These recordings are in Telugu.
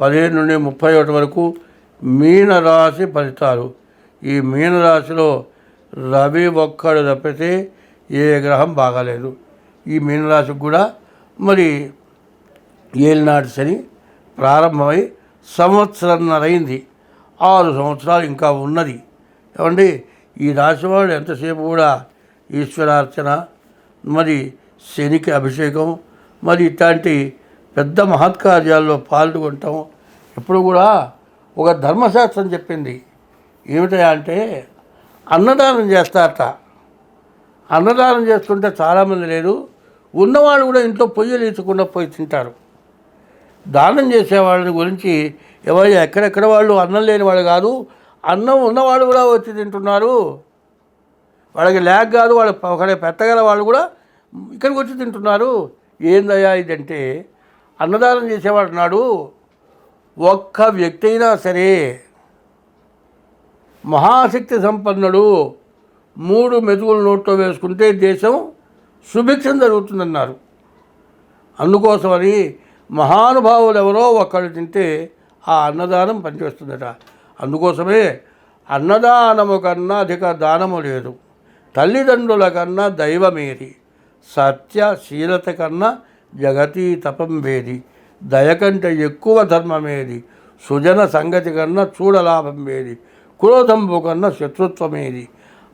పదిహేను నుండి ముప్పై ఒకటి వరకు మీనరాశి ఫలితాలు. ఈ మీనరాశిలో రవి ఒక్కడు తప్పితే ఏ గ్రహం బాగాలేదు. ఈ మీనరాశికి కూడా మరి ఏలినాటి శని ప్రారంభమై సంవత్సరన్నరైంది. ఆరు సంవత్సరాలు ఇంకా ఉన్నది. ఏమండి? ఈ రాశివాడు ఎంతసేపు కూడా ఈశ్వరార్చన మరి శనికి అభిషేకం మరి ఇట్లాంటి పెద్ద మహత్కార్యాల్లో పాల్గొంటాం. ఎప్పుడు కూడా ఒక ధర్మశాస్త్రం చెప్పింది. ఏమిటా అంటే అన్నదానం చేస్తారట. అన్నదానం చేస్తుంటే చాలామంది లేరు. ఉన్నవాళ్ళు కూడా ఇంట్లో పొయ్యిలు ఇచ్చకుండా పోయి తింటారు. దానం చేసే వాళ్ళని గురించి ఎవరు ఎక్కడెక్కడ వాళ్ళు అన్నం లేని వాళ్ళు కాదు అన్నం ఉన్నవాళ్ళు కూడా వచ్చి తింటున్నారు. వాళ్ళకి లేక కాదు వాళ్ళ ఒకడే పెట్టగల వాళ్ళు కూడా ఇక్కడికి వచ్చి తింటున్నారు. ఏందయ్యా ఇదంటే అన్నదానం చేసేవాడు నాడు ఒక్క వ్యక్తి అయినా సరే మహాశక్తి సంపన్నుడు మూడు మెతుకులు నోట్లో వేసుకుంటే దేశం సుభిక్షం జరుగుతుందన్నారు. అందుకోసమని మహానుభావులు ఎవరో ఒక్కడు తింటే ఆ అన్నదానం పనిచేస్తుందట. అందుకోసమే అన్నదానము కన్నా అధిక దానము లేదు. తల్లిదండ్రుల కన్నా దైవమేది సత్యశీలత కన్నా జగతి తపం వేది దయ కంటే ఎక్కువ ధర్మమేది సుజన సంగతి కన్నా చూడలాభం వేది క్రోధంబు కన్నా శత్రుత్వమేది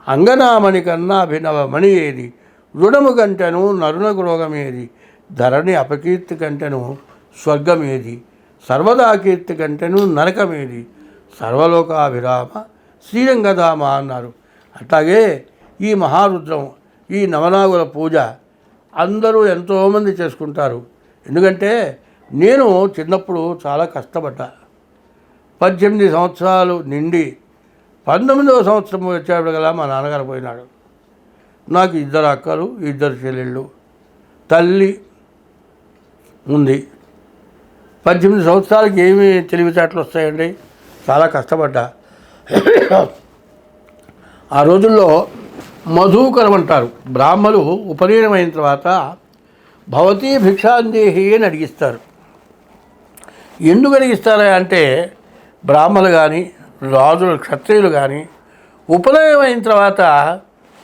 అంగనామణి కన్నా అభినవమణి ఏది? రుణము కంటెను నరుణ రోగమేది ధరణి అపకీర్తి కంటెను స్వర్గమేది సర్వదా కీర్తి కంటెను నరకమేది సర్వలోకాభిరామ శ్రీరంగధామ అన్నారు. అట్లాగే ఈ మహారుద్రం ఈ నవనాగుల పూజ అందరూ ఎంతోమంది చేసుకుంటారు. ఎందుకంటే నేను చిన్నప్పుడు చాలా కష్టపడ్డా. పద్దెనిమిది సంవత్సరాలు నిండి పంతొమ్మిదవ సంవత్సరం వచ్చేప్పుడు గల మా నాన్నగారు పోయినాడు. నాకు ఇద్దరు అక్కలు ఇద్దరు చెల్లెళ్ళు తల్లి ఉంది. పద్దెనిమిది సంవత్సరాలకి ఏమి తెలివితేటలు వస్తాయండి? చాలా కష్టపడ్డా. ఆ రోజుల్లో మధుకరం అంటారు బ్రాహ్మలు ఉపనయనమైన తర్వాత భవతీ భిక్షాందేహి అని అడిగిస్తారు. ఎందుకు అడిగిస్తారా అంటే బ్రాహ్మలు కానీ రాజులు క్షత్రియులు కానీ ఉపనయనమైన తర్వాత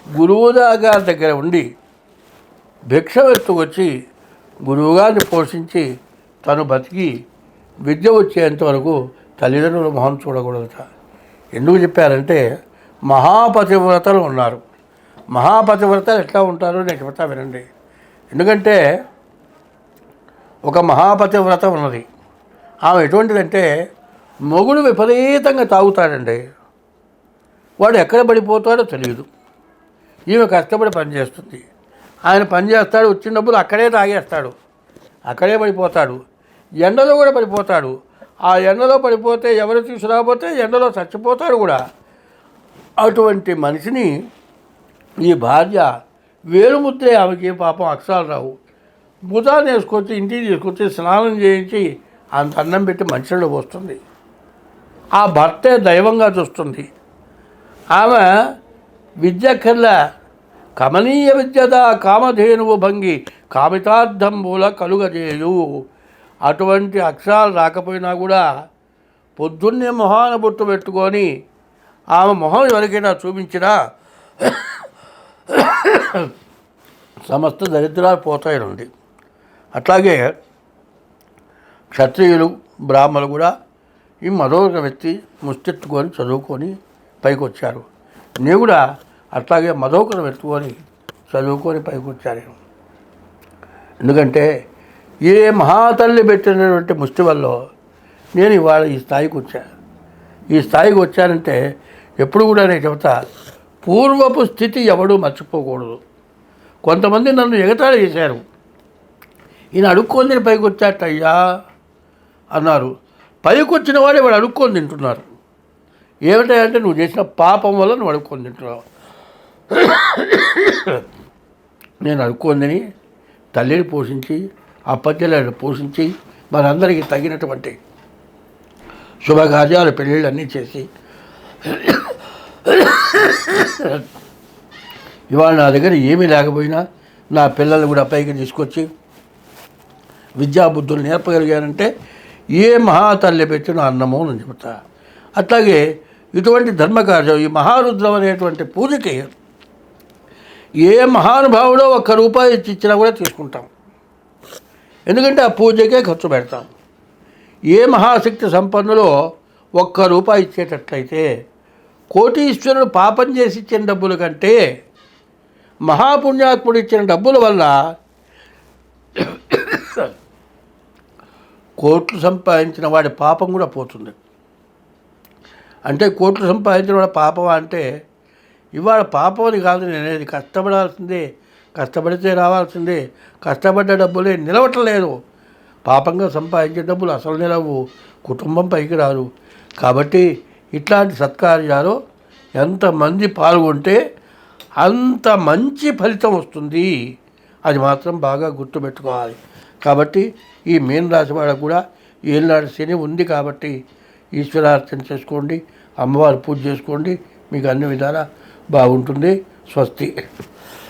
గురువుదాగారి దగ్గర ఉండి భిక్ష ఎత్తుకొచ్చి గురువుగారిని పోషించి తను బతికి విద్య వచ్చేంత వరకు తల్లిదండ్రుల మొహం చూడకూడదట. ఎందుకు చెప్పారంటే మహాపతివ్రతలు ఉన్నారు. మహాపతివ్రతలు ఎట్లా ఉంటారో నేను చెప్తా వినండి. ఎందుకంటే ఒక మహాపతివ్రత ఉన్నది. ఆమె ఎటువంటిదంటే మొగుడు విపరీతంగా తాగుతాడండి. వాడు ఎక్కడ పడిపోతాడో తెలియదు. ఈమె కష్టపడి పనిచేస్తుంది ఆయన పని చేస్తాడు వచ్చిన డబ్బులు అక్కడే తాగేస్తాడు. అక్కడే పడిపోతాడు. ఎండలో కూడా పడిపోతాడు. ఆ ఎండలో పడిపోతే ఎవరు తీసుకురాకపోతే ఎండలో చచ్చిపోతాడు కూడా. అటువంటి మనిషిని ఈ భార్య వేలుముద్రే ఆమెకి పాపం అక్షరాలు రావు. భుజాన్ని వేసుకొచ్చి ఇంటికి తీసుకొచ్చి స్నానం చేయించి అంత అన్నం పెట్టి మంచిలో పోస్తుంది. ఆ భర్తే దైవంగా చూస్తుంది. ఆమె విద్యకల్లా కమనీయ విద్యద కామధేనువు భంగి కామితార్థంబుల కలుగజేయు. అటువంటి అక్షరాలు రాకపోయినా కూడా పొద్దున్నే మొహాన బొట్టు పెట్టుకొని ఆమె మొహం ఎవరికైనా చూపించినా సమస్త దరిద్రాలు పోతాయనండి అట్లాగే క్షత్రియులు బ్రాహ్మణులు కూడా ఈ మరొక వ్యక్తి ముష్టెత్తుకొని చదువుకొని పైకి వచ్చారు నేను కూడా అట్లాగే మరొకరు ఎత్తుకొని చదువుకొని పైకి వచ్చారు ఎందుకంటే ఏ మహాతల్లి పెట్టినటువంటి ముష్టి వల్ల నేను ఇవాళ ఈ స్థాయికి వచ్చాను ఈ స్థాయికి వచ్చానంటే ఎప్పుడు కూడా నేను చెబుతా పూర్వపు స్థితి ఎవడూ మర్చిపోకూడదు. కొంతమంది నన్ను ఎగతాళి చేశారు. ఈయన అడుక్కొని పైకి అన్నారు. పైకి వచ్చిన వాడే వాడు అడుక్కొని తింటున్నారు. ఏమిటంటే నువ్వు చేసిన పాపం వల్ల నువ్వు అడుక్కొని తింటున్నావు. నేను అడుక్కుందని తల్లిని పోషించి ఆ పద్యలను పోషించి మనందరికీ తగినటువంటి శుభకార్యాలు పెళ్ళిళ్ళు అన్నీ చేసి ఇవాళ నా దగ్గర ఏమీ లేకపోయినా నా పిల్లల్ని కూడా పైకి తీసుకొచ్చి విద్యాబుద్ధులు నేర్పగలిగానంటే ఏ మహాతల్లి పెట్టిన అన్నమో అని చెబుతా. అట్లాగే ఇటువంటి ధర్మకార్యం ఈ మహారుద్రం అనేటువంటి పూజకి ఏ మహానుభావుడో ఒక్క రూపాయి ఇచ్చి ఇచ్చినా కూడా తీసుకుంటాం. ఎందుకంటే ఆ పూజకే ఖర్చు పెడతాం. ఏ మహాశక్తి సంపన్నులో ఒక్క రూపాయి ఇచ్చేటట్లయితే కోటీశ్వరుడు పాపం చేసి ఇచ్చిన డబ్బుల కంటే మహాపుణ్యాత్ముడు ఇచ్చిన డబ్బుల వల్ల కోట్లు సంపాదించిన వాడి పాపం కూడా పోతుంది. అంటే కోట్లు సంపాదించిన వాడి పాపం అంటే ఇవాళ పాపం అని కాదు నేనేది కష్టపడాల్సిందే కష్టపడితే రావాల్సిందే కష్టపడ్డ డబ్బులే నిలవట్లేదు. పాపంగా సంపాదించే డబ్బులు అసలు నిలవు కుటుంబం పైకి రాదు. కాబట్టి ఇట్లాంటి సత్కార్యాలు ఎంతమంది పాల్గొంటే అంత మంచి ఫలితం వస్తుంది. అది మాత్రం బాగా గుర్తుపెట్టుకోవాలి. కాబట్టి ఈ మీన రాశి వాళ్ళకు కూడా ఏళ్ళనాడు శని ఉంది కాబట్టి ఈశ్వరార్చన చేసుకోండి అమ్మవారి పూజ చేసుకోండి మీకు అన్ని విధాలా బాగుంటుంది. స్వస్తి.